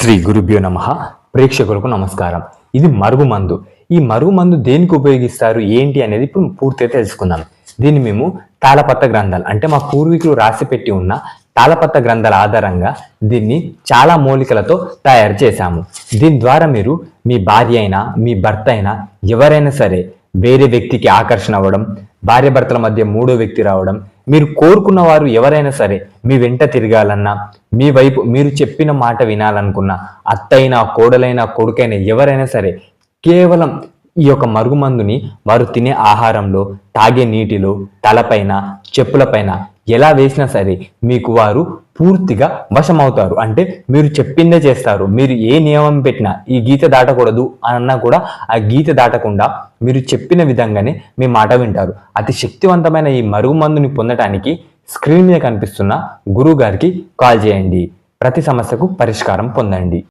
శ్రీ గురుభ్యో నమ. ప్రేక్షకులకు నమస్కారం. ఇది మరుగుమందు ఈ మరుగుమందు దేనికి ఉపయోగిస్తారు? ఏంటి అనేది ఇప్పుడు పూర్తిగా తెలుసుకుందాం. దీన్ని మేము తాళపత్ర గ్రంథాలు అంటే మా పూర్వీకులు రాసిపెట్టి ఉన్న తాళపత్ర గ్రంథాల ఆధారంగా దీన్ని చాలా మూలికలతో తయారు చేశాము. దీని ద్వారా మీరు మీ భార్య అయినా మీ భర్త అయినా ఎవరైనా సరే వేరే వ్యక్తికి ఆకర్షణ అవ్వడం భార్య భర్తల మధ్య మూడో వ్యక్తి రావడం మీరు కోరుకున్న వారు ఎవరైనా సరే మీ వెంట తిరగాలన్నా మీ వైపు మీరు చెప్పిన మాట వినాలనుకున్నా అత్తైనా కోడలైనా కొడుకైనా ఎవరైనా సరే కేవలం ఈ యొక్క మరుగుమందుని వారు తినే ఆహారంలో తాగే నీటిలో తలపైన చెప్పులపైన ఎలా వేసినా సరే మీకు వారు పూర్తిగా వశమవుతారు. అంటే మీరు చెప్పిందే చేస్తారు. మీరు ఏ నియమం పెట్టినా ఈ గీత దాటకూడదు అన్నా కూడా ఆ గీత దాటకుండా మీరు చెప్పిన విధంగానే మీ మాట వింటారు. అతి శక్తివంతమైన ఈ మరుగుమందుని పొందటానికి స్క్రీన్ మీద కనిపిస్తున్న గురువు గారికి కాల్ చేయండి. ప్రతి సమస్యకు పరిష్కారం పొందండి.